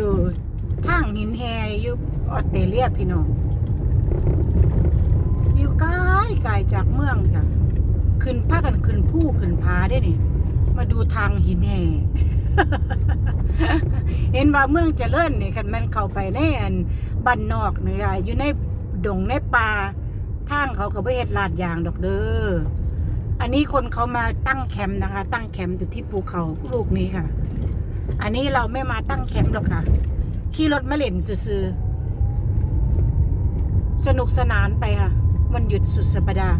ดูทางหินแฮอยู่ออสเตรเลียพี่น้องอยู่ไกลไกลจากเมืองจ้ะขึ้นพากันขึ้นผู้ขึ้นผาได้นี่มาดูทางหินแฮเห็นว่าเมืองเจริญนี่คันแมันเข้าไปในอันบ้านนอกนี่ล่ะอยู่ในดงในป่าทางเขาก็บ่เฮ็ดลาดยางดอกเด้ออันนี้คนเขามาตั้งแคมป์นะคะ ตั้งแคมป์อยู่ที่ภูเขาลูกนี้ค่ะ อันนี้เราไม่มาตั้งแคมป์หรอกค่ะ ขี่รถมาเล่นซื่อสนุกสนานไปค่ะ วันหยุดสุดสัปดาห์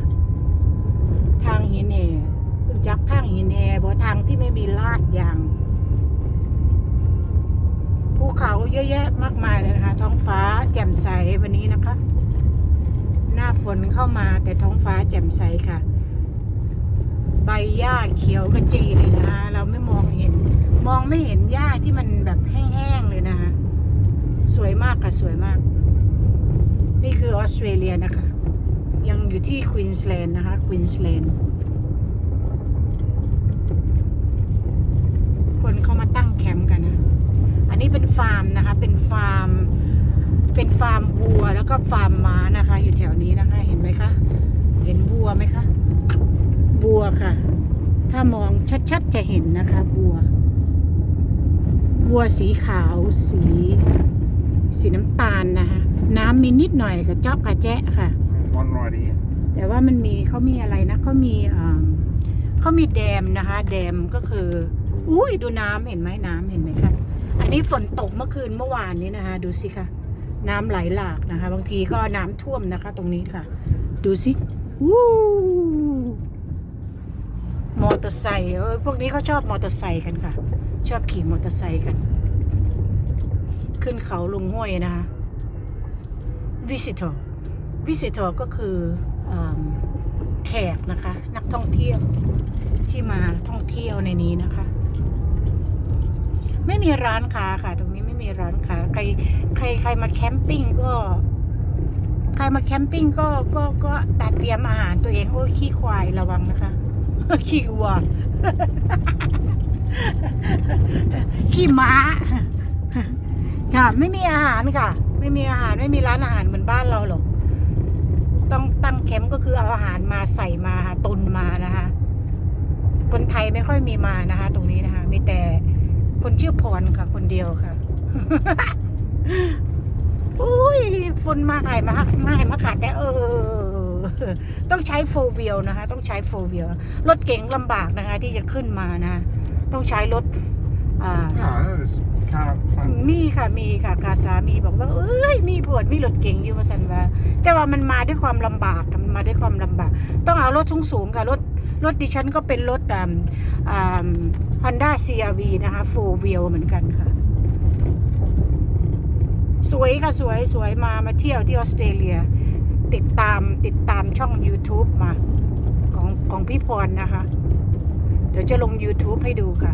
ทางหินแห่รู้จักทางหินแห่บ่ทางที่ไม่มีลาดยาง ภูเขาเยอะแยะมากมายเลยนะคะ ท้องฟ้าแจ่มใสวันนี้นะคะ หน้าฝนเข้ามาแต่ท้องฟ้าแจ่มใสค่ะ ใบหญ้าเขียวกระจีเลยนะคะเราไม่มองเห็น มองไม่เห็นหญ้าที่มันแบบแห้งๆเลยนะคะสวยมากค่ะสวยมาก นี่คือออสเตรเลียนะคะ ยังอยู่ที่ควีนสแลนด์นะคะควีนสแลนด์คนเข้ามาตั้งแคมป์กันนะ อันนี้เป็นฟาร์มนะคะ เป็นฟาร์ม เป็นฟาร์มวัวแล้วก็ฟาร์มม้านะคะ อยู่แถวนี้นะคะ เห็นไหมคะ เห็นวัวไหมคะ วัวค่ะ ถ้ามองชัดๆจะเห็นนะคะวัววัวสีขาวสี สีน้ำตาลนะคะ น้ำมีนิดหน่อยกับจอกกระแจะค่ะ One right here. แต่ว่ามันมีเขามีอะไรนะเขามีอ่าเขามีแดมนะคะ แดมก็คือ อุ้ยดูน้ำเห็นไหมน้ำเห็นไหมคะอันนี้ฝนตกเมื่อคืนเมื่อวานนี้นะคะ ดูสิคะน้ำไหลหลากนะคะ บางทีก็น้ำท่วมนะคะ ตรงนี้ค่ะ ดูสิวู้ม อเตอร์ไซค์เออพวกนี้เขาชอบมอเตอร์ไซค์กันค่ะ ชอบขี่มอเตอร์ไซค์กัน ขึ้นเขาลงห้วยนะคะ visitor visitor ก็คืออแขกนะคะ นักท่องเที่ยวที่มาท่องเที่ยวในนี้นะคะ ไม่มีร้านค้าค่ะ ตรงนี้ไม่มีร้านค้าใครใครใครมาแคมปิ้งก็ใครมาแคมปิ้งก็ก็ก็ตัดเตรียมอาหารตัวเองโอ้ยขี้ควายระวังนะคะ ขี้วัว ขี้ม้า ค่ะ ไม่มีอาหารค่ะ ไม่มีอาหารไม่มีร้านอาหารเหมือนบ้านเราหรอก ต้องตั้งแคมป์ก็คือเอาอาหารมาใส่มาตุนมานะคะ คนไทยไม่ค่อยมีมานะคะ ตรงนี้นะคะ มีแต่คนชื่อพรค่ะ คนเดียวค่ะอุ้ยฝุ่นมาไห่มามาไห่มาขาดแต่เออ ต้องใช้โฟวิลนะคะ ต้องใช้โฟวิลรถเก๋งลำบากนะคะ ที่จะขึ้นมานะคะต้องใช้รถอ่า No, there's a car up front. มีค่ะมีค่ะกาสามีบอกว่าเอ้ยมีผวดมีรถเก่งอยู่ว่าสันว่า แต่ว่ามันมาด้วยความลำบากค่ะมันมาด้วยความลำบาก ต้องเอารถสูงๆค่ะรถรถดิฉันก็เป็นรถอ่าอ่าฮอนด้าซีอาวีนะคะโฟวิลเหมือนกันค่ะ สวยค่ะสวยสวยมามาเที่ยวที่ออสเตรเลีย ติดตามติดตามช่อง YouTube มาของของพี่พรนะคะ เดี๋ยวจะลง YouTube ให้ดูค่ะ